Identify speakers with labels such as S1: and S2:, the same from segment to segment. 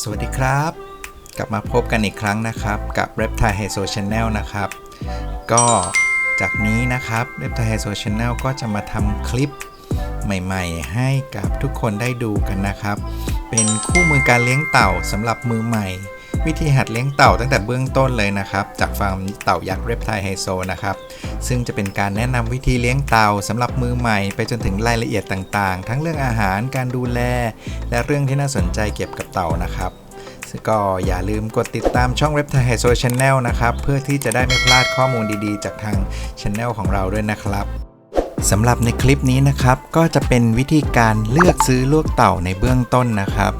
S1: สวัสดีครับ กลับมาพบกันอีกครั้งนะครับ กับ Reptile h e s o Channel นะครับ ก็จากนี้นะครับ Reptile h e s o Channel ก็จะมาทำคลิปใหม่ ๆ ให้กับทุกคนได้ดูกันนะครับ เป็นคู่มือการเลี้ยงเต่าสำหรับมือใหม่ วิธีหัดเลี้ยงเต่าตั้งแต่เบื้องต้นเลยนะครับ จากฟาร์มเต่ายักษ์ Reptile h e s o นะครับ ซึ่งจะเป็นการแนะนำวิธีเลี้ยงเต่าสำหรับมือใหม่ไปจนถึงรายละเอียดต่างๆ ทั้งเรื่องอาหารการดูแล และเรื่องที่น่าสนใจเกี่ยวกับเต่านะครับก็อย่าลืมกดติดตามช่อง Reptile h e s o Channel นะครับ เพื่อที่จะได้ไม่พลาดข้อมูลดีๆ จากทาง Channel ของเราด้วยนะครับสำหรับในคลิปนี้นะครับ ก็จะเป็นวิธีการเลือกซื้อลูกเต่าในเบื้องต้นนะครับ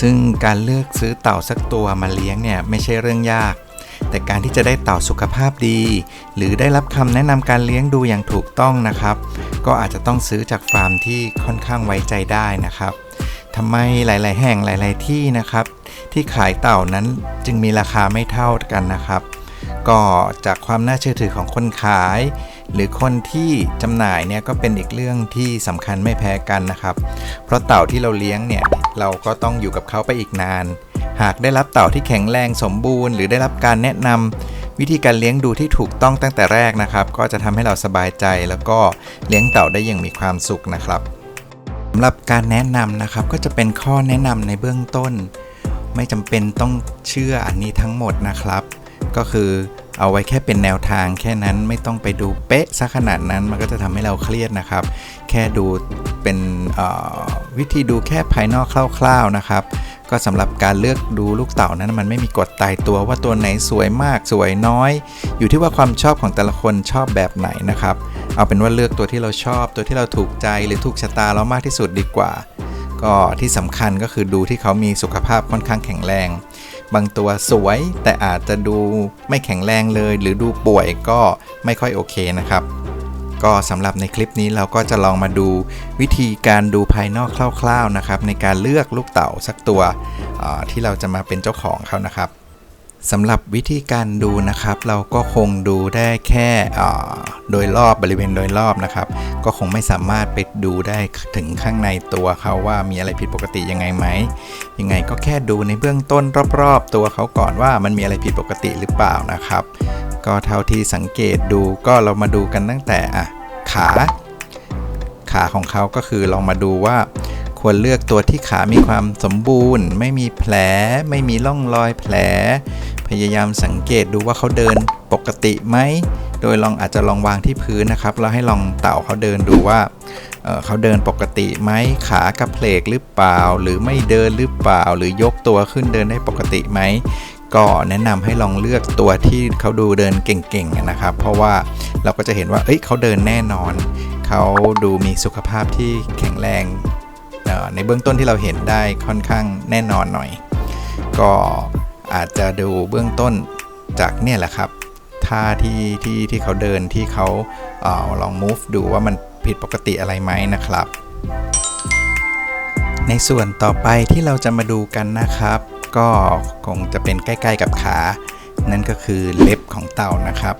S1: ซึ่งการเลือกซื้อเต่าสักตัวมาเลี้ยงเนี่ยไม่ใช่เรื่องยาก แต่การที่จะได้เต่าสุขภาพดี หรือได้รับคำแนะนำการเลี้ยงดูอย่างถูกต้องนะครับ ก็อาจจะต้องซื้อจากฟาร์มที่ค่อนข้างไว้ใจได้นะครับทำไมหลาย ๆ แห่งหลาย ๆ ที่นะครับ ที่ขายเต่านั้นจึงมีราคาไม่เท่ากันนะครับ ก็จากความน่าเชื่อถือของคนขาย หรือคนที่จำหน่ายเนี่ยก็เป็นอีกเรื่องที่สำคัญไม่แพ้กันนะครับ เพราะเต่าที่เราเลี้ยงเนี่ยเราก็ต้องอยู่กับเขาไปอีกนาน หากได้รับเต่าที่แข็งแรงสมบูรณ์ หรือได้รับการแนะนำวิธีการเลี้ยงดูที่ถูกต้องตั้งแต่แรกนะครับ ก็จะทำให้เราสบายใจ แล้วก็เลี้ยงเต่าได้อย่างมีความสุขนะครับสำหรับการแนะนำนะครับก็จะเป็นข้อแนะนำในเบื้องต้น ไม่จำเป็นต้องเชื่ออันนี้ทั้งหมดนะครับ ก็คือเอาไว้แค่เป็นแนวทางแค่นั้นไม่ต้องไปดูเป๊ะซะขนาดนั้นมันก็จะทำให้เราเครียดนะครับ แค่ดูเป็นวิธีดูแค่ภายนอกคร่าวๆนะครับ ก็สำหรับการเลือกดูลูกเต่านั้นมันไม่มีกฎตายตัวว่าตัวไหนสวยมากสวยน้อย อยู่ที่ว่าความชอบของแต่ละคนชอบแบบไหนนะครับ เอาเป็นว่าเลือกตัวที่เราชอบ ตัวที่เราถูกใจหรือถูกชะตาเรามากที่สุดดีกว่า ก็ที่สำคัญก็คือดูที่เขามีสุขภาพค่อนข้างแข็งแรง บางตัวสวย แต่อาจจะดูไม่แข็งแรงเลย หรือดูป่วยก็ไม่ค่อยโอเคนะครับ ก็สำหรับในคลิปนี้เราก็จะลองมาดูวิธีการดูภายนอกคร่าว ๆนะครับ ในการเลือกลูกเต่าสักตัวที่เราจะมาเป็นเจ้าของเขานะครับ สำหรับวิธีการดูนะครับ เราก็คงดูได้แค่โดยรอบบริเวณโดยรอบนะครับ ก็คงไม่สามารถไปดูได้ถึงข้างในตัวเขาว่ามีอะไรผิดปกติยังไงไหมยังไงก็แค่ดูในเบื้องต้นรอบๆ ตัวเขาก่อนว่ามันมีอะไรผิดปกติหรือเปล่านะครับ ก็เท่าที่สังเกตดูก็เรามาดูกันตั้งแต่อะขาขาของเขาก็คือลองมาดูว่าควรเลือกตัวที่ขามีความสมบูรณ์ ไม่มีแผล ไม่มีร่องรอยแผล พยายามสังเกตดูว่าเขาเดินปกติไหม โดยลองอาจจะลองวางที่พื้นนะครับ แล้วให้ลองเต่าเขาเดินดูว่าเเขาเดินปกติไหม ขากระเพลกหรือเปล่า หรือไม่เดินหรือเปล่า หรือยกตัวขึ้นเดินได้ปกติไหม ก็แนะนำให้ลองเลือกตัวที่เขาดูเดินเก่งๆนะครับ เพราะว่าเราก็จะเห็นว่า เอ้ยเขาเดินแน่นอน เขาดูมีสุขภาพที่แข็งแรงในเบื้องต้นที่เราเห็นได้ค่อนข้างแน่นอนหน่อย ก็ อาจจะดูเบื้องต้นจากเนี่ยแหละครับท่าที่ที่ที่เขาเดินที่เขาเอลอง move ดูว่ามันผิดปกติอะไรไหมนะครับ ในส่วนต่อไปที่เราจะมาดูกันนะครับ ก็คงจะเป็นใกล้ๆกับขา นั่นก็คือเล็บของเต่านะครับ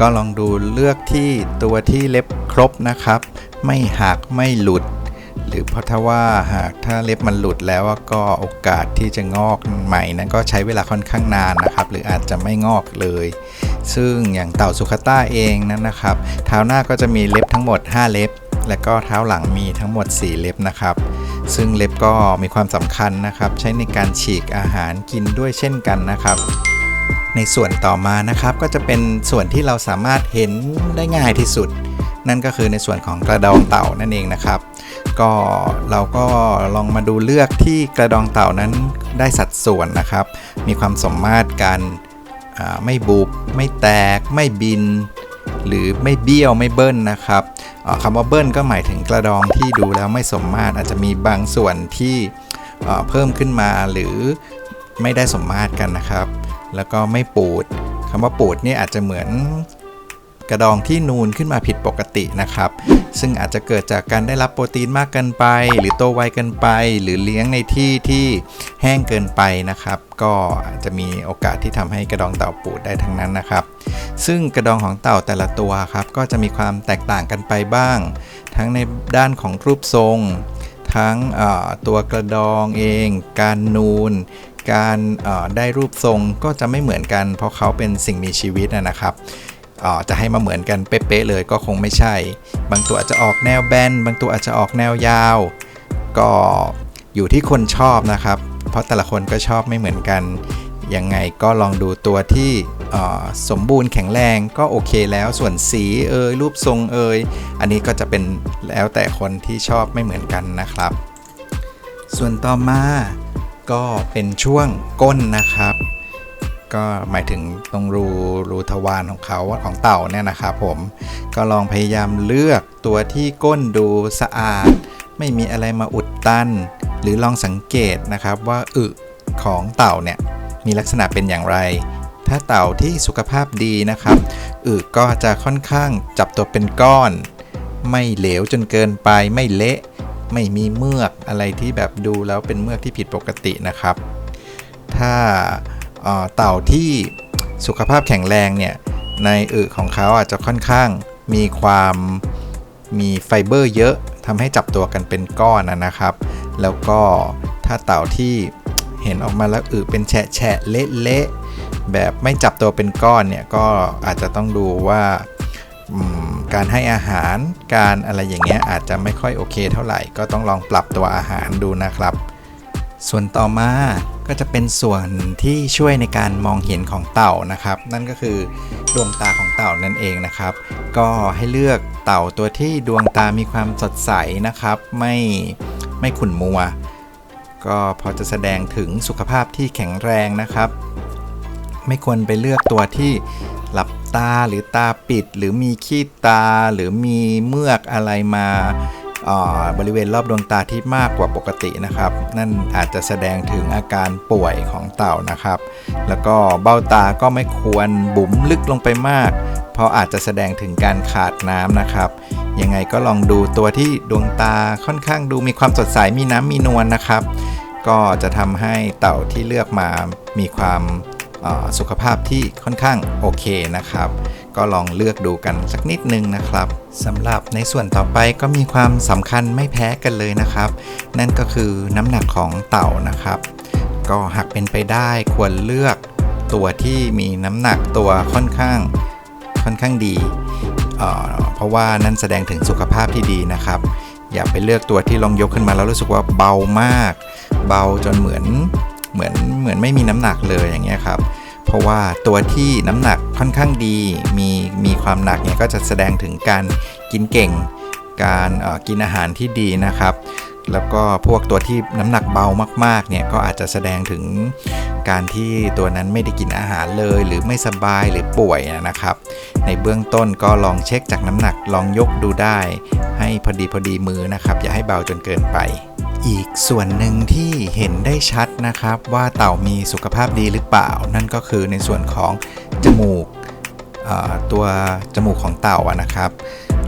S1: ก็ลองดูเลือกที่ตัวที่เล็บครบนะครับ ไม่หักไม่หลุด หรือเพราะถ้าว่าหากถ้าเล็บมันหลุดแล้วก็โอกาสที่จะงอกใหม่นั้นก็ใช้เวลาค่อนข้างนานนะครับ หรืออาจจะไม่งอกเลย ซึ่งอย่างเต่าสุขต้าเองนั้นนะครับ เท้าหน้าก็จะมีเล็บทั้งหมด 5 เล็บ และก็เท้าหลังมีทั้งหมด 4 เล็บนะครับ ซึ่งเล็บก็มีความสำคัญนะครับ ใช้ในการฉีกอาหารกินด้วยเช่นกันนะครับในส่วนต่อมานะครับก็จะเป็นส่วนที่เราสามารถเห็นได้ง่ายที่สุด นั่นก็คือในส่วนของกระดองเต่านั่นเองนะครับ ก็เราก็ลองมาดูเลือกที่กระดองเต่านั้นได้สัดส่วนนะครับ มีความสมมาตรกันไม่บุบไม่แตก ไม่บิน หรือไม่เบี้ยวไม่เบิ้ลนะครับคำว่าเบิ้ลก็หมายถึงกระดองที่ดูแล้วไม่สมมาตรอาจจะมีบางส่วนที่เพิ่มขึ้นมาหรือไม่ได้สมมาตรกันนะครับ แล้วก็ไม่ปูดคำว่าปูดนี่อาจจะเหมือน กระดองที่นูนขึ้นมาผิดปกตินะครับ ซึ่งอาจจะเกิดจากการได้รับโปรตีนมากเกินไป หรือโตไวเกินไป หรือเลี้ยงในที่ที่แห้งเกินไปนะครับ ก็อาจจะมีโอกาสที่ทำให้กระดองเต่าปูดได้ทั้งนั้นนะครับ ซึ่งกระดองของเต่าแต่ละตัวครับก็จะมีความแตกต่างกันไปบ้าง ทั้งในด้านของรูปทรง ทั้งตัวกระดองเอง การนูนการได้รูปทรงก็จะไม่เหมือนกัน เพราะเขาเป็นสิ่งมีชีวิตนะครับ จะให้มาเหมือนกันเป๊ะๆเลยก็คงไม่ใช่ บางตัวอาจจะออกแนวแบน บางตัวอาจจะออกแนวยาว ก็อยู่ที่คนชอบนะครับ เพราะแต่ละคนก็ชอบไม่เหมือนกัน ยังไงก็ลองดูตัวที่อ่อสมบูรณ์แข็งแรงก็โอเคแล้วส่วนสีเอยรูปทรงเอยอันนี้ก็จะเป็นแล้วแต่คนที่ชอบไม่เหมือนกันนะครับ ส่วนต่อมาก็เป็นช่วงก้นนะครับ ก็หมายถึงตรงรูรูทวารของเขาของเต่าเนี่ยนะครับผมก็ลองพยายามเลือกตัวที่ก้นดูสะอาด ไม่มีอะไรมาอุดตัน หรือลองสังเกตนะครับว่าอึของเต่าเนี่ยมีลักษณะเป็นอย่างไร ถ้าเต่าที่สุขภาพดีนะครับอึก็จะค่อนข้างจับตัวเป็นก้อน ไม่เหลวจนเกินไปไม่เละไม่มีเมือกอะไรที่แบบดูแล้วเป็นเมือกที่ผิดปกตินะครับ ถ้า เต่าที่สุขภาพแข็งแรงเนี่ยในอึของเขาอาจจะค่อนข้างมีความมีไฟเบอร์เยอะทำให้จับตัวกันเป็นก้อนนะครับ แล้วก็ถ้าเต่าที่เห็นออกมาแล้วอึเป็นแฉะแฉะเละเละๆแบบไม่จับตัวเป็นก้อนเนี่ยก็อาจจะต้องดูว่าการให้อาหารการอะไรอย่างเงี้ยอาจจะไม่ค่อยโอเคเท่าไหร่ ก็ต้องลองปรับตัวอาหารดูนะครับ ส่วนต่อมาก็จะเป็นส่วนที่ช่วยในการมองเห็นของเต่านะครับ นั่นก็คือดวงตาของเต่านั่นเองนะครับ ก็ให้เลือกเต่าตัวที่ดวงตามีความสดใสนะครับ ไม่ไม่ขุ่นมัว ก็พอจะแสดงถึงสุขภาพที่แข็งแรงนะครับ ไม่ควรไปเลือกตัวที่หลับตาหรือตาปิด หรือมีขี้ตาหรือมีเมือกอะไรมา บริเวณรอบดวงตาที่มากกว่าปกตินะครับ นั่นอาจจะแสดงถึงอาการป่วยของเต่านะครับ แล้วก็เบ้าตาก็ไม่ควรบุ๋มลึกลงไปมาก เพราะอาจจะแสดงถึงการขาดน้ำนะครับยังไงก็ลองดูตัวที่ดวงตาค่อนข้างดูมีความสดใสมีน้ำมีนวลนะครับ ก็จะทำให้เต่าที่เลือกมามีความสุขภาพที่ค่อนข้างโอเคนะครับ ก็ลองเลือกดูกันสักนิดนึงนะครับสำหรับในส่วนต่อไปก็มีความสำคัญไม่แพ้กันเลยนะครับ นั่นก็คือน้ำหนักของเต่านะครับ ก็หากเป็นไปได้ควรเลือกตัวที่มีน้ำหนักตัวค่อนข้างค่อนข้างดีเออเพราะว่านั่นแสดงถึงสุขภาพที่ดีนะครับ อย่าไปเลือกตัวที่ลองยกขึ้นมาแล้วรู้สึกว่าเบามาก เบาจนเหมือนเหมือนเหมือนไม่มีน้ำหนักเลยอย่างเงี้ยครับ เพราะว่าตัวที่น้ำหนักค่อนข้างดี มีมีความหนักเนี่ยก็จะแสดงถึงการกินเก่ง การออกินอาหารที่ดีนะครับ แล้วก็พวกตัวที่น้ำหนักเบามากๆเนี่ยก็อาจจะแสดงถึงการที่ตัวนั้นไม่ได้กินอาหารเลย หรือไม่สบายหรือป่วยนะครับ ในเบื้องต้นก็ลองเช็คจากน้ำหนักลองยกดูได้ ให้พอดีพอดีมือนะครับ อย่าให้เบาจนเกินไป อีกส่วนหนึ่งที่เห็นได้ชัดนะครับ ว่าเต่ามีสุขภาพดีหรือเปล่า นั่นก็คือในส่วนของจมูกตัวจมูกของเต่านะครับ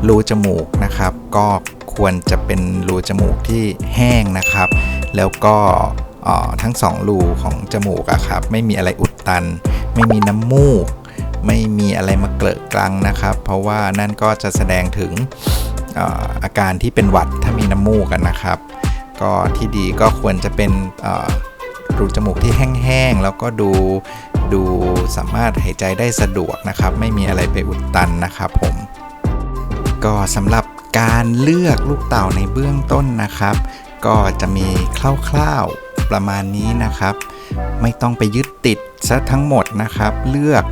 S1: รูจมูกนะครับ ก็ควรจะเป็นรูจมูกที่แห้งนะครับ แล้วก็ทั้งสองรูของจมูกอะครับไม่มีอะไรอุดตัน ไม่มีน้ำมูก ไม่มีอะไรมาเกลอะกลังนะครับ เพราะว่านั่นก็จะแสดงถึงเอ่ออาการที่เป็นหวัดถ้ามีน้ำมูกกันนะครับ ก็ที่ดีก็ควรจะเป็นรูจมูกที่แห้งๆ แล้วก็ดูดูสามารถหายใจได้สะดวกนะครับ ไม่มีอะไรไปอุดตันนะครับผม ก็สำหรับการเลือกลูกเต่าในเบื้องต้นนะครับ ก็จะมีคร่าวๆประมาณนี้นะครับ ไม่ต้องไปยึดติดซะทั้งหมดนะครับ เลือก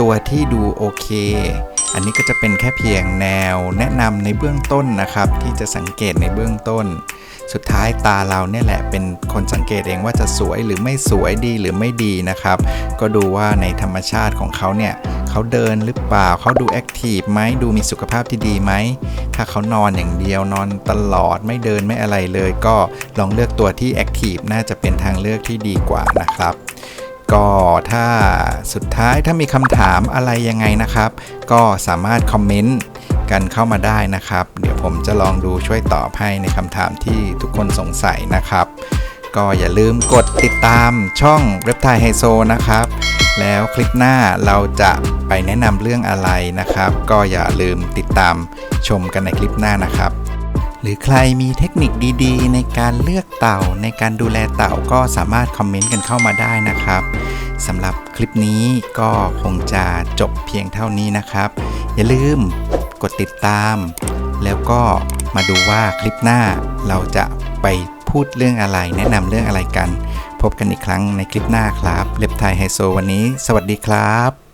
S1: ตัวที่ดูโอเค อันนี้ก็จะเป็นแค่เพียงแนวแนะนำในเบื้องต้นนะครับ ที่จะสังเกตในเบื้องต้น สุดท้ายตาเราเนี่ยแหละเป็นคนสังเกตเองว่าจะสวยหรือไม่สวยดีหรือไม่ดีนะครับ ก็ดูว่าในธรรมชาติของเขาเนี่ยเขาเดินหรือเปล่าเขาดูแอคทีฟไหมดูมีสุขภาพที่ดีไหมถ้าเขานอนอย่างเดียวนอนตลอดไม่เดินไม่อะไรเลย ก็ลองเลือกตัวที่แอคทีฟน่าจะเป็นทางเลือกที่ดีกว่านะครับ ก็ถ้าสุดท้ายถ้ามีคำถามอะไรยังไงนะครับ ก็สามารถคอมเมนต์กันเข้ามาได้นะครับ เดี๋ยวผมจะลองดูช่วยตอบให้ในคำถามที่ทุกคนสงสัยนะครับ ก็อย่าลืมกดติดตามช่อง r e p t i l e ไฮโซนะครับ แล้วคลิปหน้าเราจะไปแนะนำเรื่องอะไรนะครับ ก็อย่าลืมติดตามชมกันในคลิปหน้านะครับ รือใครมีเทคนิคดีๆ ในการเลือกเต่า ในการดูแลเต่าก็สามารถคอมเมนต์กันเข้ามาได้นะครับสำหรับคลิปนี้ก็คงจะจบเพียงเท่านี้นะครับ อย่าลืมกดติดตาม แล้วก็มาดูว่าคลิปหน้าเราจะไปพูดเรื่องอะไร แนะนำเรื่องอะไรกัน พบกันอีกครั้งในคลิปหน้าครับเล็บไทยไฮโซวันนี้ สวัสดีครับ